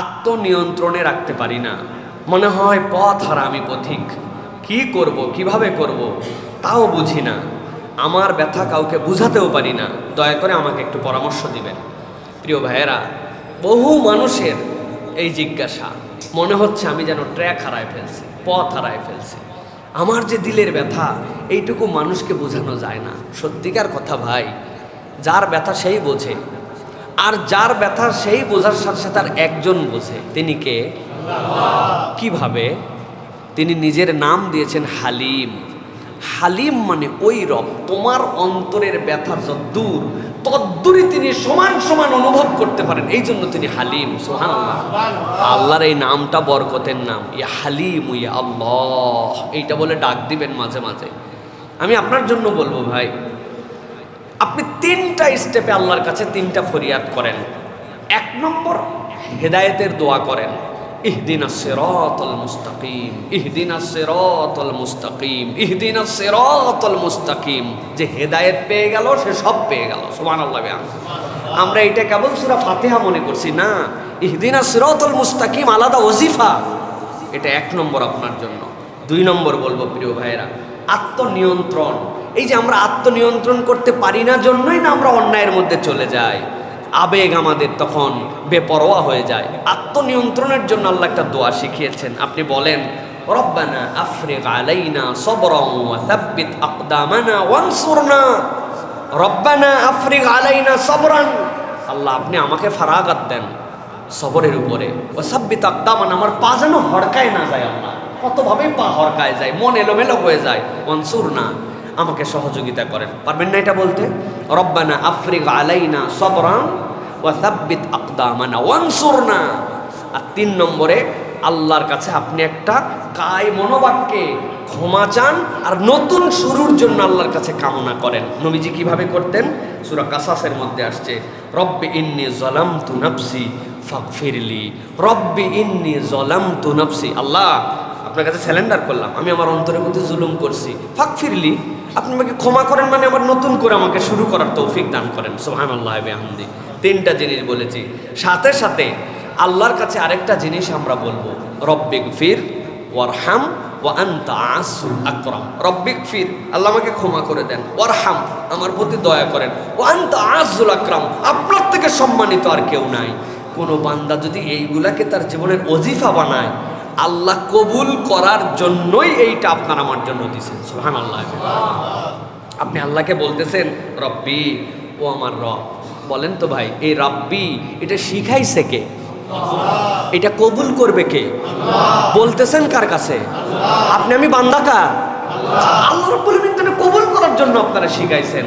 আত্মনিয়ন্ত্রণে রাখতে পারি না। মনে হয় পথ হারা আমি পথিক। কি করব, কীভাবে করব, তাও বুঝি না। আমার ব্যথা কাউকে বুঝাতেও পারি না। দয়া করে আমাকে একটু পরামর্শ দিবেন। প্রিয় ভাইয়েরা, বহু মানুষের এই জিজ্ঞাসা, মনে হচ্ছে আমি যেন ট্র্যাক হারায় ফেলছি, পথ হারায় ফেলছি। আমার যে দিলের ব্যথা, এইটুকু মানুষকে বোঝানো যায় না। সত্যিকার কথা ভাই, যার ব্যথা সেই বোঝে। আর যার ব্যথা সেই বোঝার সাথে সাথে আর একজন বোঝে। তিনি কে? কীভাবে? তিনি নিজের নাম দিয়েছেন হালিম। হালিম মানে ওই রব, তোমার অন্তরের ব্যথা যদ্দূর তদ্দূরই তিনি সমান সমান অনুভব করতে পারেন। এই জন্য তিনি হালিম সোহান আল্লাহর এই নামটা বরকতের নাম। ইয়া হালিম, ইয়া আল্লাহ। এইটা বলে ডাক দিবেন মাঝে মাঝে। আমি আপনার জন্য বলব ভাই আপনি তিনটা স্টেপে আল্লাহর কাছে তিনটা ফরিয়াদ করেন। এক নম্বর, হেদায়েতের দোয়া করেন। ইহদিনা সিরাতাল মুস্তাকিম, ইহদিনা সিরাতাল মুস্তাকিম, ইহদিনা সিরাতাল মুস্তাকিম। যে হেদায়েত পেয়ে গেল, সে সব পেয়ে গেল। সুবহানাল্লাহ বিহামদিহি। আমরা এটা কেবল সূরা ফাতিহা মনে করছি, না। ইহদিনা সিরাতাল মুস্তাকিম আলাদা ওজিফা। এটা এক নম্বর আপনার জন্য। দুই নম্বর বলব, প্রিয় ভাইয়েরা আত্মনিয়ন্ত্রণ। এই যে আমরা আত্মনিয়ন্ত্রণ করতে পারি না জন্যই না আমরা অন্যায়ের মধ্যে চলে যাই। আবেগ আমাদের তখন বেপরোয়া হয়ে যায়। আত্মনিয়ন্ত্রণের জন্য আল্লাহ একটা দোয়া শিখিয়েছেন। আপনি বলেন, রব্বানা আফরিক আলাইনা সবরং সাব্বিত আকদামানা ওয়ানসুরনা। রব্বানা আফরিক আলাইনা সবরান আল্লাহ, আপনি আমাকে ফারাগাত দেন সবরের উপরে। ও সাব্বিত আকদামান, আমার পা যেন হড়কায় না যায় আল্লাহ। কতভাবে পা হড়কায় যায়, মন এলোমেলো হয়ে যায় ওয়ানসুর না, আমাকে সহযোগিতা করেন। পারবেন না এটা বলতে? রব্বানা আফরিক আলাইনা সবরান ও সাব্বিত আকদামানা ওয়ানসুর না। আর তিন নম্বরে, আল্লাহর কাছে আপনি একটা কায় মনোবাক্যে ক্ষমা চান আর নতুন শুরুর জন্য আল্লাহর কাছে কামনা করেন। নবীজি কীভাবে করতেন? সুরা কাসাসের মধ্যে আসছে, রব্বি ইন্নি জলাম তু নফসি ফাগফিরলি, রব্বি ইন্নি জলাম তু নফসি। আল্লাহ আপনার কাছে স্যালেন্ডার করলাম, আমি আমার অন্তরের মধ্যে জুলুম করছি। ফাগফিরলি আপনি আমাকে ক্ষমা করেন মানে আবার নতুন করে আমাকে শুরু করার তৌফিক দান করেন সোহান আল্লাহ আহমদি তিনটা জিনিস বলেছি। সাথে সাথে আল্লাহর কাছে আরেকটা জিনিস আমরা বলব রব্বিক ফির ওয়ারহাম আকরাম। রব্বিক ফির আল্লাহ আমাকে ক্ষমা করে দেন, ওয়ারহাম, আমার প্রতি দয়া করেন ও আনতা আসুল আকরাম, আপনার থেকে সম্মানিত আর কেউ নাই। কোনো বান্দা যদি এইগুলাকে তার জীবনের অজিফা বানায় আল্লাহ কবুল করার জন্যই এইটা আপনার আমার জন্য দিছেন সুহান আল্লাহ আপনি আল্লাহকে বলতেছেন, রব্বি, ও আমার রব। বলেন তো ভাই এই রব্বি, এটা শিখাইছে কে? এটা কবুল করবে কে? বলতেছেন কার কাছে? আপনি আমি বান্দা কার? আল্লাহ রব্বুল কবুল করার জন্য আপনারা শিখাইছেন।